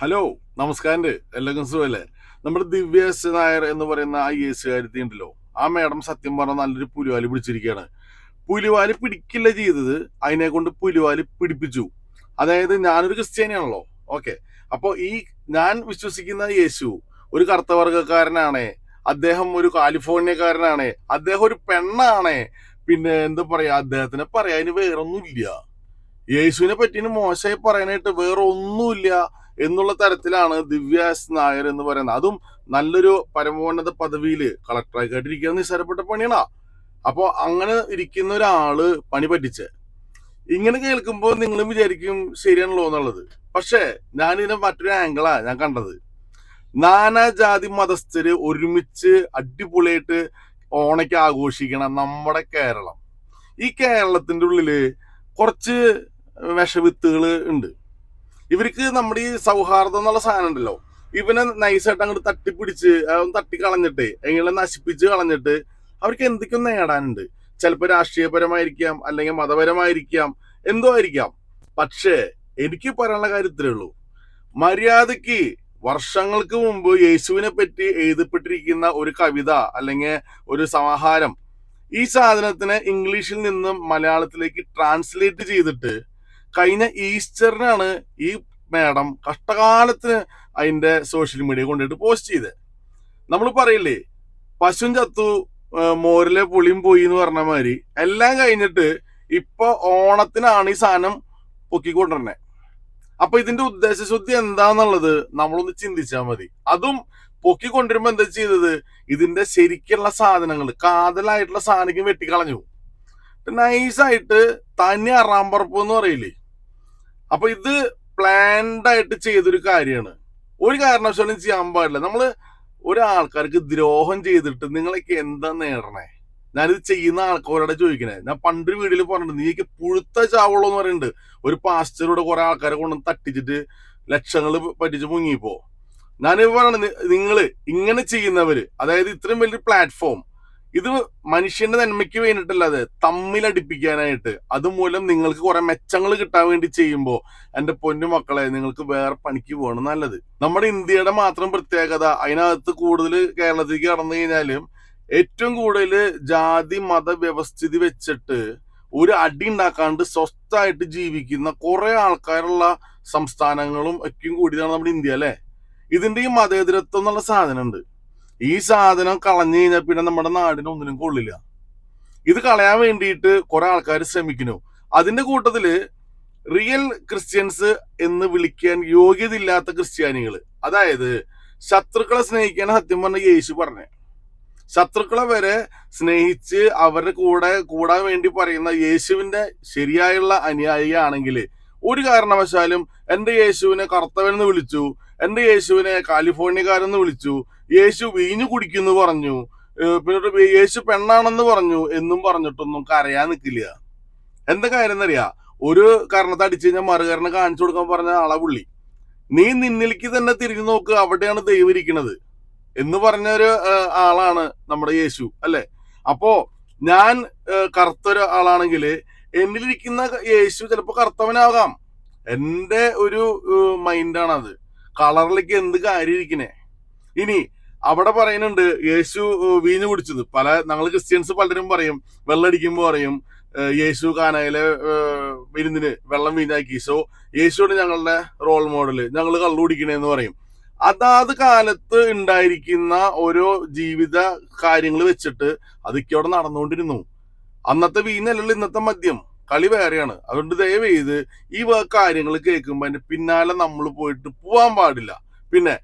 Hello നമസ്കാരം എല്ലാവർക്കും സുഖല്ലേ? നമ്മുടെ ദിവ്യ നായർ എന്ന് പറയുന്ന ഐ എസ് കാര്യത്തി ഉണ്ടല്ലോ. ആ മേഡം സത്യം പറഞ്ഞാൽ നല്ലൊരു പുലിവാലി പിടിച്ചിരിക്കുകയാണ് പുലിവാലി പിടിക്കില്ല ചെയ്തത് അതിനെ കൊണ്ട് പുലിവാലി പിടിപ്പിച്ചു. അതായത് ഞാനൊരു ക്രിസ്ത്യാനിയാണല്ലോ. ഓക്കെ. അപ്പോൾ ഈ ഞാൻ വിശ്വസിക്കുന്ന യേശു ഒരു കറുത്തവർഗക്കാരനാണ് അദ്ദേഹം ഒരു കാലിഫോർണിയക്കാരനാണ്. അദ്ദേഹം ഒരു പെണ്ണാണ്. പിന്നെ എന്താ പറയാ അദ്ദേഹത്തിനെ പറയാൻ വേറൊന്നുമില്ല. യേശുവിനെ പറ്റിന് മോശമായി പറയാനായിട്ട് വേറെ ഒന്നുമില്ല എന്നുള്ള തരത്തിലാണ് ദിവ്യ എസ് നായർ എന്ന് പറയുന്നത്. അതും നല്ലൊരു പരമോന്നത പദവിയിൽ കളക്ടറായി കേട്ടിരിക്കുക നിസ്സാരപ്പെട്ട പണിയാണ്. അപ്പോ അങ്ങനെ ഇരിക്കുന്ന ഒരാൾ പണി പറ്റിച്ച്. ഇങ്ങനെ കേൾക്കുമ്പോൾ നിങ്ങൾ വിചാരിക്കും ശരിയാണല്ലോ എന്നുള്ളത്. പക്ഷേ ഞാനിതിനെ മറ്റൊരു ആംഗിളാ ഞാൻ കണ്ടത്. നാനാജാതി മതസ്ഥര് ഒരുമിച്ച് അടിപൊളിയായിട്ട് ഓണയ്ക്ക് ആഘോഷിക്കണം നമ്മുടെ കേരളം. ഈ കേരളത്തിന്റെ ഉള്ളിൽ കുറച്ച് വിഷവിത്തുകൾ ഉണ്ട്. ഇവർക്ക് നമ്മുടെ ഈ സൗഹാർദ്ദം എന്നുള്ള സാധനം ഉണ്ടല്ലോ. ഇവനെ നൈസായിട്ട് അങ്ങോട്ട് തട്ടിപ്പിടിച്ച് അവൻ തട്ടിക്കളഞ്ഞിട്ട് എങ്ങനെ നശിപ്പിച്ച് കളഞ്ഞിട്ട് അവർക്ക് എന്തൊക്കെയോ നേടാനുണ്ട്. ചിലപ്പോൾ രാഷ്ട്രീയപരമായിരിക്കാം അല്ലെങ്കിൽ മതപരമായിരിക്കാം എന്തോ ആയിരിക്കാം. പക്ഷേ എനിക്ക് പറയാനുള്ള കാര്യം ഇത്രേ ഉള്ളൂ. മര്യാദയ്ക്ക് വർഷങ്ങൾക്ക് മുമ്പ് യേശുവിനെ പറ്റി എഴുതപ്പെട്ടിരിക്കുന്ന ഒരു കവിത അല്ലെങ്കിൽ ഒരു സമാഹാരം ഈ സാധനത്തിനെ ഇംഗ്ലീഷിൽ നിന്നും മലയാളത്തിലേക്ക് ട്രാൻസ്ലേറ്റ് ചെയ്തിട്ട് കഴിഞ്ഞ ഈസ്റ്ററിനാണ് ഈ മാഡം കഷ്ടകാലത്തിന് അതിന്റെ സോഷ്യൽ മീഡിയ കൊണ്ടുപോയിട്ട് പോസ്റ്റ് ചെയ്ത് നമ്മൾ പറയില്ലേ പശുവും ചത്തു മോരിലെ പുളിയും പോയി എന്ന് പറഞ്ഞ മാതിരി. എല്ലാം കഴിഞ്ഞിട്ട് ഇപ്പൊ ഓണത്തിനാണ് ഈ സാധനം പൊക്കിക്കൊണ്ടിരുന്നത് അപ്പൊ ഇതിന്റെ ഉദ്ദേശശുദ്ധി എന്താന്നുള്ളത് നമ്മളൊന്ന് ചിന്തിച്ചാൽ മതി. അതും പൊക്കിക്കൊണ്ടിരുമ്പോ എന്താ ചെയ്തത്? ഇതിന്റെ ശരിക്കുള്ള സാധനങ്ങൾ കാതലായിട്ടുള്ള സാധനം വെട്ടിക്കളഞ്ഞു. നൈസായിട്ട് തനി അറാമ്പറപ്പ് എന്ന് പറയില്ലേ അപ്പൊ ഇത് പ്ലാൻഡ് ആയിട്ട് ചെയ്തൊരു കാര്യമാണ്. ഒരു കാരണവശാലും ചെയ്യാൻ പാടില്ല. നമ്മൾ ഒരാൾക്കാർക്ക് ദ്രോഹം ചെയ്തിട്ട് നിങ്ങളൊക്കെ എന്താ നേടണേ? ഞാനിത് ചെയ്യുന്ന ആൾക്കാരോടെ ചോദിക്കണേ. ഞാൻ പണ്ടൊരു വീട്ടിൽ പറഞ്ഞിട്ടുണ്ട് നീക്ക് പുഴുത്ത ചാവുള്ളൂ എന്ന് പറയുന്നുണ്ട്. ഒരു പാസ്റ്ററോട് കുറെ ആൾക്കാരെ കൊണ്ട് തട്ടിച്ചിട്ട് ലക്ഷങ്ങൾ പറ്റിച്ച് മുങ്ങിപ്പോ. ഞാനിപ്പോ പറയണത് നിങ്ങൾ ഇങ്ങനെ ചെയ്യുന്നവര് അതായത് ഇത്രയും വലിയൊരു പ്ലാറ്റ്ഫോം ഇത് മനുഷ്യന്റെ നന്മയ്ക്ക് വേണ്ടിയിട്ടല്ലാതെ തമ്മിലടിപ്പിക്കാനായിട്ട് അതുമൂലം നിങ്ങൾക്ക് കുറെ മെച്ചങ്ങൾ കിട്ടാൻ വേണ്ടി ചെയ്യുമ്പോൾ എന്റെ പൊന്നു മക്കളെ നിങ്ങൾക്ക് വേറെ പണിക്ക് പോകണം നല്ലത്. നമ്മുടെ ഇന്ത്യയുടെ മാത്രം പ്രത്യേകത അതിനകത്ത് കൂടുതൽ കേരളത്തിലേക്ക് കടന്നു കഴിഞ്ഞാലും ഏറ്റവും കൂടുതൽ ജാതി മത വ്യവസ്ഥിതി വെച്ചിട്ട് ഒരു അടി ഉണ്ടാക്കാണ്ട് സ്വസ്ഥമായിട്ട് ജീവിക്കുന്ന കുറെ ആൾക്കാരുള്ള സംസ്ഥാനങ്ങളും ഒക്കെയും കൂടിയതാണ് നമ്മുടെ ഇന്ത്യ അല്ലെ? ഇതിന്റെ ഈ മതേതരത്വം എന്നുള്ള സാധനം ഉണ്ട് ഈ സാധനം കളഞ്ഞു കഴിഞ്ഞാൽ പിന്നെ നമ്മുടെ നാടിന് ഒന്നിനും കൊള്ളില്ല. ഇത് കളയാൻ വേണ്ടിയിട്ട് കുറെ ആൾക്കാർ ശ്രമിക്കുന്നു. അതിന്റെ കൂട്ടത്തിൽ റിയൽ ക്രിസ്ത്യൻസ് എന്ന് വിളിക്കാൻ യോഗ്യത ഇല്ലാത്ത ക്രിസ്ത്യാനികൾ അതായത് ശത്രുക്കളെ സ്നേഹിക്കാൻ സത്യം പറഞ്ഞ യേശു പറഞ്ഞേ. ശത്രുക്കളെ വരെ സ്നേഹിച്ച് അവരുടെ കൂടെ കൂടാൻ വേണ്ടി പറയുന്ന യേശുവിന്റെ ശരിയായുള്ള അനുയായിയാണെങ്കിൽ ഒരു കാരണവശാലും എന്റെ യേശുവിനെ കറുത്തവനെന്ന് വിളിച്ചു എന്റെ യേശുവിനെ കാലിഫോർണിയക്കാരെന്ന് വിളിച്ചു യേശു വീഞ്ഞു കുടിക്കുന്നു പറഞ്ഞു. പിന്നെ യേശു പെണ്ണാണെന്ന് പറഞ്ഞു എന്നും പറഞ്ഞിട്ടൊന്നും കരയാൻ നിൽക്കില്ല എന്താ കാര്യം എന്നറിയാ ഒരു കാരണത്തെ അടിച്ചു കഴിഞ്ഞാൽ മറുകാരനെ കാണിച്ചു കൊടുക്കാൻ പറഞ്ഞ ആളെ പുള്ളി. നീ നിന്നിലേക്ക് തന്നെ തിരിഞ്ഞു നോക്ക് അവിടെയാണ് ദൈവം ഇരിക്കുന്നത് എന്ന് പറഞ്ഞ ഒരു ആളാണ് നമ്മുടെ യേശു അല്ലെ? അപ്പോ ഞാൻ കറുത്തൊരു ആളാണെങ്കിൽ എന്നിലിരിക്കുന്ന യേശു ചിലപ്പോ കറുത്തവനാകാം. എന്റെ ഒരു മൈൻഡാണ് അത് കളറിലേക്ക് എന്ത് കാര്യം ഇരിക്കണേ? ഇനി അവിടെ പറയുന്നുണ്ട് യേശു വീഞ്ഞു കുടിച്ചത്. പല ഞങ്ങൾ ക്രിസ്ത്യൻസ് പലരും പറയും വെള്ളടിക്കുമ്പോൾ പറയും യേശു കാനയിലെ വിരുന്നിന് വെള്ളം വീഞ്ഞാക്കി. സോ യേശുവാണ് ഞങ്ങളുടെ റോൾ മോഡൽ ഞങ്ങൾ കള്ളു കുടിക്കണേന്ന് പറയും. അതാത് കാലത്ത് ഉണ്ടായിരിക്കുന്ന ഓരോ ജീവിത കാര്യങ്ങൾ വെച്ചിട്ട് അതൊക്കെ അവിടെ നടന്നുകൊണ്ടിരുന്നു. അന്നത്തെ വീഞ്ഞല്ലല്ലോ ഇന്നത്തെ മദ്യം. കളി വേറെയാണ്. അതുകൊണ്ട് ദയവ് ഈ കാര്യങ്ങൾ കേൾക്കുമ്പോൾ അതിന്റെ പിന്നാലെ നമ്മൾ പോയിട്ട് പോവാൻ പാടില്ല. പിന്നെ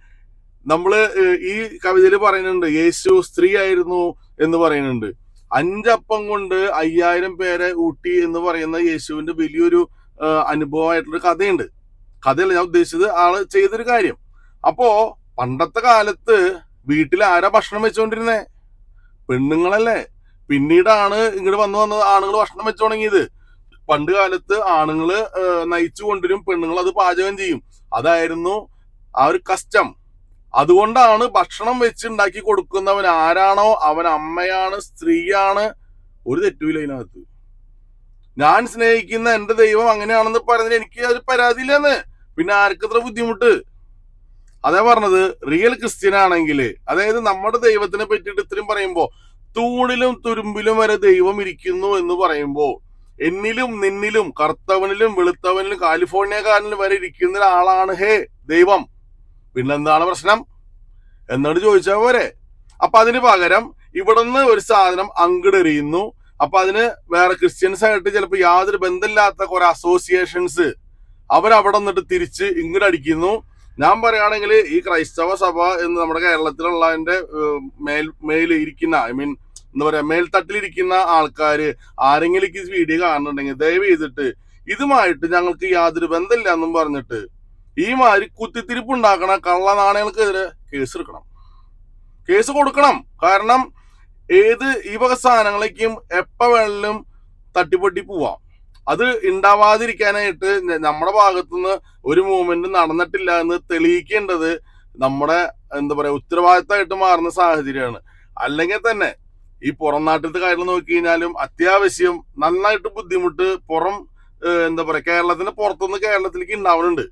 നമ്മൾ ഈ കവിതയിൽ പറയുന്നുണ്ട് യേശു സ്ത്രീ ആയിരുന്നു എന്ന് പറയുന്നുണ്ട്. അഞ്ചപ്പം കൊണ്ട് അയ്യായിരം പേരെ ഊട്ടി എന്ന് പറയുന്ന യേശുവിന്റെ വലിയൊരു അനുഭവമായിട്ടുള്ള കഥയുണ്ട്. കഥയല്ല ഞാൻ ഉദ്ദേശിച്ചത് ആൾ ചെയ്തൊരു കാര്യം. അപ്പോ പണ്ടത്തെ കാലത്ത് വീട്ടിൽ ആരാ ഭക്ഷണം വെച്ചോണ്ടിരുന്നേ? പെണ്ണുങ്ങളല്ലേ. പിന്നീടാണ് ഇങ്ങോട്ട് വന്നു വന്നത് ആണുങ്ങൾ ഭക്ഷണം വെച്ചു തുടങ്ങിയത് പണ്ട് കാലത്ത് ആണുങ്ങൾ നയിച്ചു കൊണ്ടിരും പെണ്ണുങ്ങൾ അത് പാചകം ചെയ്യും. അതായിരുന്നു ആ ഒരു കസ്റ്റം അതുകൊണ്ടാണ് ഭക്ഷണം വെച്ചുണ്ടാക്കി കൊടുക്കുന്നവൻ ആരാണോ? അവൻ അമ്മയാണ് സ്ത്രീയാണ്. ഒരു തെറ്റുമില്ല അതിനകത്ത് ഞാൻ സ്നേഹിക്കുന്ന എന്റെ ദൈവം അങ്ങനെയാണെന്ന് പറഞ്ഞതിന് എനിക്ക് അത് പരാതിയില്ലെന്ന്. പിന്നെ ആർക്കത്ര ബുദ്ധിമുട്ട്? അതേ പറഞ്ഞത് റിയൽ ക്രിസ്ത്യൻ ആണെങ്കിൽ. അതായത് നമ്മുടെ ദൈവത്തിനെ പറ്റിയിട്ട് ഇത്രയും പറയുമ്പോ തൂണിലും തുരുമ്പിലും വരെ ദൈവം ഇരിക്കുന്നു എന്ന് പറയുമ്പോ എന്നിലും നിന്നിലും കറുത്തവനിലും വെളുത്തവനിലും കാലിഫോർണിയക്കാരനിലും വരെ ഇരിക്കുന്ന ഒരാളാണ് ഹേ ദൈവം. പിന്നെന്താണ് പ്രശ്നം? എന്നോട് ചോദിച്ചാൽ പോരെ. അപ്പൊ അതിന് പകരം ഇവിടുന്ന് ഒരു സാധനം അങ്കിടെറിയുന്നു. അപ്പൊ അതിന് വേറെ ക്രിസ്ത്യൻസ് ആയിട്ട് ചിലപ്പോൾ യാതൊരു ബന്ധമില്ലാത്ത കുറെ അസോസിയേഷൻസ് അവരവിടെ നിന്നിട്ട് തിരിച്ച് ഇങ്ങോട്ട് അടിക്കുന്നു. ഞാൻ പറയുകയാണെങ്കിൽ ഈ ക്രൈസ്തവ സഭ എന്ന് നമ്മുടെ കേരളത്തിലുള്ളതിന്റെ മേൽ മേൽ ഇരിക്കുന്ന ഐ മീൻ എന്താ പറയാ മേൽത്തട്ടിലിരിക്കുന്ന ആൾക്കാര് ആരെങ്കിലും ഈ വീഡിയോ കാണുന്നുണ്ടെങ്കിൽ ദയവ് ചെയ്തിട്ട് ഇതുമായിട്ട് ഞങ്ങൾക്ക് യാതൊരു ബന്ധമില്ല എന്നും പറഞ്ഞിട്ട് ഈ മാതിരി കുത്തിത്തിരിപ്പ് ഉണ്ടാക്കണ കള്ള നാണയങ്ങൾക്കെതിരെ കേസ് എടുക്കണം. കേസ് കൊടുക്കണം. കാരണം ഏത് ഈ വക സാധനങ്ങളേക്കും എപ്പ വേണമെങ്കിലും തട്ടിപ്പൊട്ടി പോവാം. അത് ഉണ്ടാവാതിരിക്കാനായിട്ട് നമ്മുടെ ഭാഗത്തുനിന്ന് ഒരു മൂവ്മെന്റ് നടന്നിട്ടില്ല എന്ന് തെളിയിക്കേണ്ടത് നമ്മുടെ എന്താ പറയാ ഉത്തരവാദിത്തമായിട്ട് മാറുന്ന സാഹചര്യമാണ്. അല്ലെങ്കിൽ തന്നെ ഈ പുറം നാട്ടിലത്തെ കാര്യം നോക്കി കഴിഞ്ഞാലും അത്യാവശ്യം നന്നായിട്ട് ബുദ്ധിമുട്ട് പുറം എന്താ പറയാ കേരളത്തിന് പുറത്തുനിന്ന് കേരളത്തിലേക്ക് ഉണ്ടാവുന്നുണ്ട്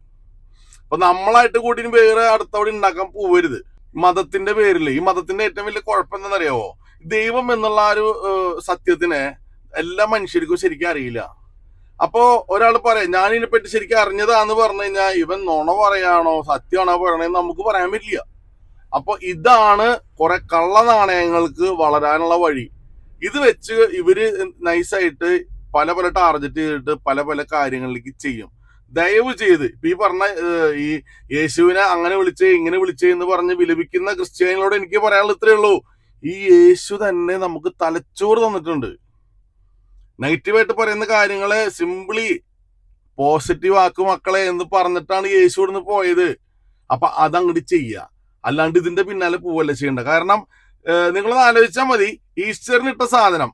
അപ്പൊ നമ്മളായിട്ട് കൂടി വേറെ അടുത്തവിടെ ഉണ്ടാക്കാൻ പോവരുത്. മതത്തിന്റെ പേരിൽ ഈ മതത്തിന്റെ ഏറ്റവും വലിയ കുഴപ്പം എന്താണെന്നറിയാവോ? ദൈവം എന്നുള്ള ഒരു സത്യത്തിനെ എല്ലാ മനുഷ്യർക്കും ശരിക്കും അറിയില്ല. അപ്പോ ഒരാൾ പറയാം ഞാൻ ഇതിനെപ്പറ്റി ശരിക്കും അറിഞ്ഞതാന്ന് പറഞ്ഞു കഴിഞ്ഞാൽ ഇവൻ നുണ പറയാണോ? സത്യമാണോ പറയണെന്ന് നമുക്ക് പറയാൻ പറ്റില്ല. അപ്പൊ ഇതാണ് കുറെ കള്ള നാണയങ്ങൾക്ക് വളരാനുള്ള വഴി. ഇത് വെച്ച് ഇവർ നൈസായിട്ട് പല പല ടാർഗറ്റ് ചെയ്തിട്ട് പല പല കാര്യങ്ങളിലേക്ക് ചെയ്യും. ദയവ് ചെയ്ത് ഈ പറഞ്ഞ ഈ യേശുവിനെ അങ്ങനെ വിളിച്ചേ ഇങ്ങനെ വിളിച്ചേ എന്ന് പറഞ്ഞ് വിലപിക്കുന്ന ക്രിസ്ത്യാനികളോട് എനിക്ക് പറയാനുള്ള ഇത്രയേ ഉള്ളൂ. ഈ യേശു തന്നെ നമുക്ക് തലച്ചോറ് തന്നിട്ടുണ്ട്. നെഗറ്റീവായിട്ട് പറയുന്ന കാര്യങ്ങളെ സിംപിളി പോസിറ്റീവ് ആക്കും മക്കളെ എന്ന് പറഞ്ഞിട്ടാണ് യേശു ഇവിടുന്ന് പോയത്. അപ്പൊ അതങ്ങോട്ട് ചെയ്യുക അല്ലാണ്ട് ഇതിന്റെ പിന്നാലെ പോവല്ല ചെയ്യേണ്ട. കാരണം നിങ്ങളൊന്ന് ആലോചിച്ചാൽ മതി. ഈസ്റ്ററിന് ഇട്ട സാധനം.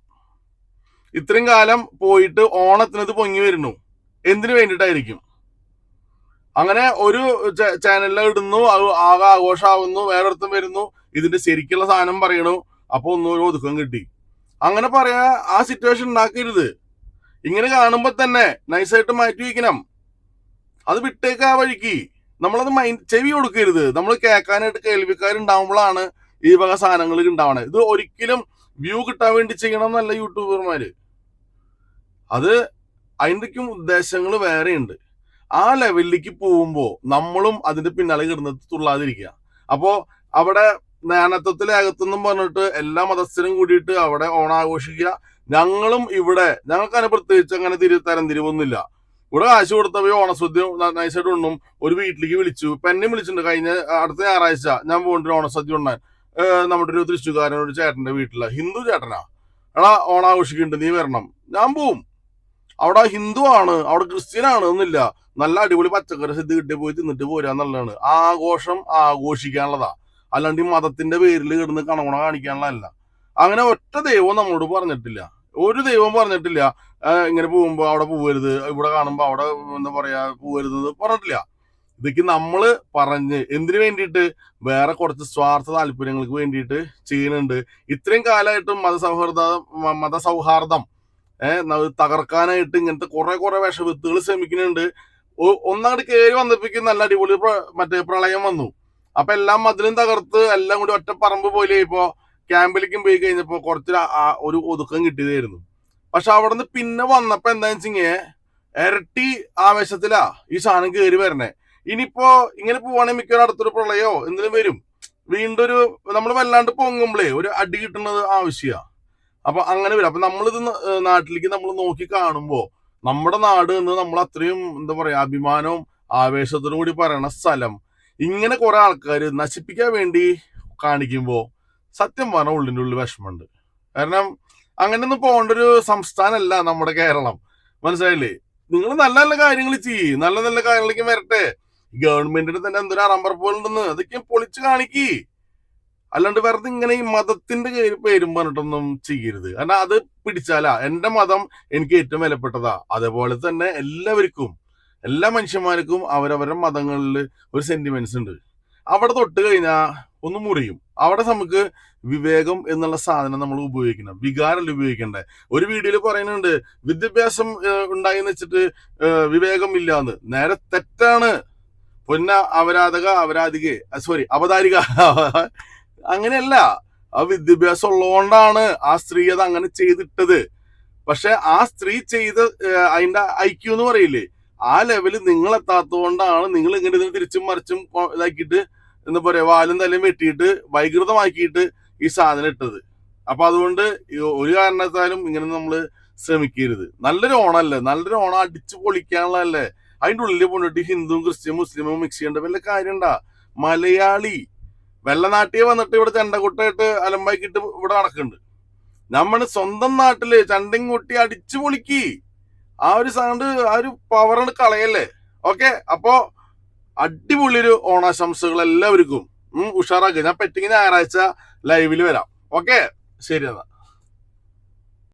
ഇത്രയും കാലം പോയിട്ട് ഓണത്തിനത് പൊങ്ങി വരുന്നു. എന്തിനു വേണ്ടിയിട്ടായിരിക്കും? അങ്ങനെ ഒരു ചാനലിൽ ഇടുന്നു ആകെ ആഘോഷമാകുന്നു വേറൊരുത്തും വരുന്നു ഇതിന്റെ ശരിക്കുള്ള സാധനം പറയണു അപ്പൊ ഒന്നും ഒരു ഒതുക്കം കിട്ടി. അങ്ങനെ പറയാ ആ സിറ്റുവേഷൻ ഉണ്ടാക്കരുത്. ഇങ്ങനെ കാണുമ്പോ തന്നെ നൈസായിട്ട് മാറ്റി വയ്ക്കണം. അത് വിട്ടേക്ക് ആ വഴിക്ക്. നമ്മളത് മൈൻഡ് ചെവി കൊടുക്കരുത്. നമ്മൾ കേൾക്കാനായിട്ട് കേൾവിക്കാരുണ്ടാവുമ്പോഴാണ് ഈ വക സാധനങ്ങൾ ഉണ്ടാവണേ ഇത് ഒരിക്കലും വ്യൂ കിട്ടാൻ വേണ്ടി ചെയ്യണം എന്നല്ല യൂട്യൂബർമാര്. അത് അതിന്റെക്കും ഉദ്ദേശങ്ങൾ വേറെയുണ്ട്. ആ ലെവലിലേക്ക് പോകുമ്പോൾ നമ്മളും അതിന്റെ പിന്നാലെ കിടന്ന് തുള്ളാതിരിക്കുക. അപ്പോ അവിടെ നാനത്വത്തിലെ അകത്തെന്നും പറഞ്ഞിട്ട് എല്ലാ മതസ്ഥരും കൂടിയിട്ട് അവിടെ ഓണാഘോഷിക്കുക. ഞങ്ങളും ഇവിടെ ഞങ്ങൾക്ക് അങ്ങനെ പ്രത്യേകിച്ച് അങ്ങനെ തിരി തരം തിരിവൊന്നുമില്ല ഇവിടെ കാശ് കൊടുത്തവയോ ഓണസദ്യ നൈസായിട്ട് ഉണ്ണും. ഒരു വീട്ടിലേക്ക് വിളിച്ചു. ഇപ്പൊ എന്നെ വിളിച്ചിട്ടുണ്ട്. കഴിഞ്ഞ അടുത്ത ഞായറാഴ്ച ഞാൻ പോകേണ്ട ഓണസദ്യ ഉണ്ണാൻ. നമ്മുടെ ഒരു തൃശ്ശൂക്കാരൻ ഒരു ചേട്ടന്റെ വീട്ടിലെ. ഹിന്ദു ചേട്ടനാ. എടാ ഓണാഘോഷിക്കുന്നുണ്ട്. നീ വരണം. ഞാൻ പോവും. അവിടെ ഹിന്ദു ആണ്. അവിടെ ക്രിസ്ത്യൻ ആണ് എന്നില്ല. നല്ല അടിപൊളി പച്ചക്കറി സിദ്ധി കിട്ടി പോയി തിന്നിട്ട് പോരാ എന്നുള്ളതാണ്. ആഘോഷം ആഘോഷിക്കാനുള്ളതാ. അല്ലാണ്ട് ഈ മതത്തിന്റെ പേരിൽ കിടന്ന് കണകുണ കാണിക്കാനുള്ളതല്ല. അങ്ങനെ ഒറ്റ ദൈവം നമ്മളോട് പറഞ്ഞിട്ടില്ല. ഒരു ദൈവം പറഞ്ഞിട്ടില്ല. ഇങ്ങനെ പോകുമ്പോ അവിടെ പോവരുത് ഇവിടെ കാണുമ്പോ അവിടെ എന്താ പറയാ പോവരുത് പറഞ്ഞിട്ടില്ല. ഇതൊക്കെ നമ്മൾ പറഞ്ഞ് എന്തിനു വേണ്ടിയിട്ട്? വേറെ കുറച്ച് സ്വാർത്ഥ താല്പര്യങ്ങൾക്ക് വേണ്ടിയിട്ട് ചെയ്യുന്നുണ്ട്. ഇത്രയും കാലമായിട്ടും മതസൗഹാർദ്ദ മ- മതസൗഹാർദ്ദം ഏഹ് തകർക്കാനായിട്ട് ഇങ്ങനത്തെ കുറെ കുറെ വിഷവിത്തുകൾ ശ്രമിക്കുന്നുണ്ട്. ഒന്നങ്ങോട്ട് കയറി വന്നപ്പോഴേക്കും നല്ല അടിപൊളി മറ്റേ പ്രളയം വന്നു. അപ്പൊ എല്ലാം മതിലും തകർത്ത് എല്ലാം കൂടി ഒറ്റ പറമ്പ് പോലെ ഇപ്പോ ക്യാമ്പിലേക്കും പോയി കഴിഞ്ഞപ്പോ കുറച്ച് ഒരു ഒതുക്കം കിട്ടിയതായിരുന്നു. പക്ഷെ അവിടെ നിന്ന് പിന്നെ വന്നപ്പോ എന്താ വെച്ചിങ്ങ ഇരട്ടി ആവേശത്തിലാ ഈ സാധനം കയറി വരണേ. ഇനിയിപ്പോ ഇങ്ങനെ പോവാണെങ്കിൽ മിക്കവാറും അടുത്തൊരു പ്രളയോ എന്തിനും വരും. വീണ്ടും ഒരു നമ്മൾ വല്ലാണ്ട് പൊങ്ങുമ്പളേ ഒരു അടി കിട്ടുന്നത് ആവശ്യമാണ് അപ്പൊ അങ്ങനെ വരും. അപ്പൊ നമ്മളിത് നാട്ടിലേക്ക് നമ്മൾ നോക്കി കാണുമ്പോ നമ്മുടെ നാട് എന്ന് നമ്മൾ അത്രയും എന്താ പറയാ അഭിമാനവും ആവേശത്തോടു കൂടി പറയണ സ്ഥലം. ഇങ്ങനെ കുറെ ആൾക്കാർ നശിപ്പിക്കാൻ വേണ്ടി കാണിക്കുമ്പോൾ സത്യം പറഞ്ഞ ഉള്ളിന്റെ ഉള്ളിൽ വിഷമമുണ്ട്. കാരണം അങ്ങനെയൊന്നും പോകേണ്ട ഒരു സംസ്ഥാനമല്ല നമ്മുടെ കേരളം. മനസ്സിലായില്ലേ? നിങ്ങൾ നല്ല നല്ല കാര്യങ്ങൾ ചെയ്യ്. നല്ല നല്ല കാര്യങ്ങളിലേക്ക് വരട്ടെ. ഗവൺമെന്റിന് തന്നെ എന്തൊരു അറമ്പറപ്പുകളുണ്ടെന്ന് അതൊക്കെ പൊളിച്ചു കാണിക്ക്. അല്ലാണ്ട് വെറുതെ ഇങ്ങനെ ഈ മതത്തിന്റെ പേരും പറഞ്ഞിട്ടൊന്നും ചെയ്യരുത്. കാരണം അത് പിടിച്ചാലാ. എന്റെ മതം എനിക്ക് ഏറ്റവും വിലപ്പെട്ടതാ. അതേപോലെ തന്നെ എല്ലാവർക്കും എല്ലാ മനുഷ്യന്മാർക്കും അവരവരുടെ മതങ്ങളിൽ ഒരു സെന്റിമെന്റ്സ് ഉണ്ട്. അവിടെ തൊട്ട് കഴിഞ്ഞാൽ ഒന്ന് മുറിയും അവിടെ നമുക്ക് വിവേകം എന്നുള്ള സാധനം നമ്മൾ ഉപയോഗിക്കണം. വികാരമല്ല ഉപയോഗിക്കണ്ടേ? ഒരു വീഡിയോയിൽ പറയുന്നുണ്ട് വിദ്യാഭ്യാസം ഉണ്ടായി എന്ന് വെച്ചിട്ട് വിവേകം ഇല്ല എന്ന് നേരെ തെറ്റാണ്. പൊന്ന അവരാധക അവരാധികെ. സോറി അവതാരിക. അങ്ങനെയല്ല. ആ വിദ്യാഭ്യാസം ഉള്ളതുകൊണ്ടാണ് ആ സ്ത്രീ അത് അങ്ങനെ ചെയ്തിട്ടത്. പക്ഷെ ആ സ്ത്രീ ചെയ്ത അതിന്റെ ഐക്യു എന്ന് പറയില്ലേ ആ ലെവലിൽ നിങ്ങൾ എത്താത്തതുകൊണ്ടാണ് നിങ്ങൾ ഇങ്ങനെ ഇതിനെ തിരിച്ചും മറിച്ചും ഇതാക്കിയിട്ട് എന്താ പറയാ വാലും തലയും വെട്ടിയിട്ട് വൈകൃതമാക്കിയിട്ട് ഈ സാധനം ഇട്ടത്. അപ്പൊ അതുകൊണ്ട് ഒരു കാരണത്താലും ഇങ്ങനെ നമ്മൾ ശ്രമിക്കരുത്. നല്ലൊരു ഓണല്ലേ നല്ലൊരു ഓണം അടിച്ചു പൊളിക്കാനുള്ളതല്ലേ? അതിന്റെ ഉള്ളിൽ പോയിട്ട് ഹിന്ദുവും ക്രിസ്ത്യനും മുസ്ലിമും മിക്സ് ചെയ്യേണ്ട വല്ല കാര്യണ്ട മലയാളി വെള്ളനാട്ടിയെ വന്നിട്ട് ഇവിടെ ചെണ്ടകൊട്ടായിട്ട് അലമ്പാക്കിയിട്ട് ഇവിടെ നടക്കുന്നുണ്ട്. നമ്മൾ സ്വന്തം നാട്ടിൽ ചണ്ടയും കൊട്ടി അടിച്ചു പൊളിക്കി. ആ ഒരു സൗണ്ട് ആ ഒരു പവറാണ് കളയല്ലേ? ഓക്കെ അപ്പോ അടിപൊളി ഒരു ഓണാശംസകൾ എല്ലാവർക്കും. ഉഷാറാക്കുക ഞാൻ പറ്റിങ്ങനെ ഞായറാഴ്ച ലൈവിൽ വരാം. ഓക്കെ ശരി എന്നാ.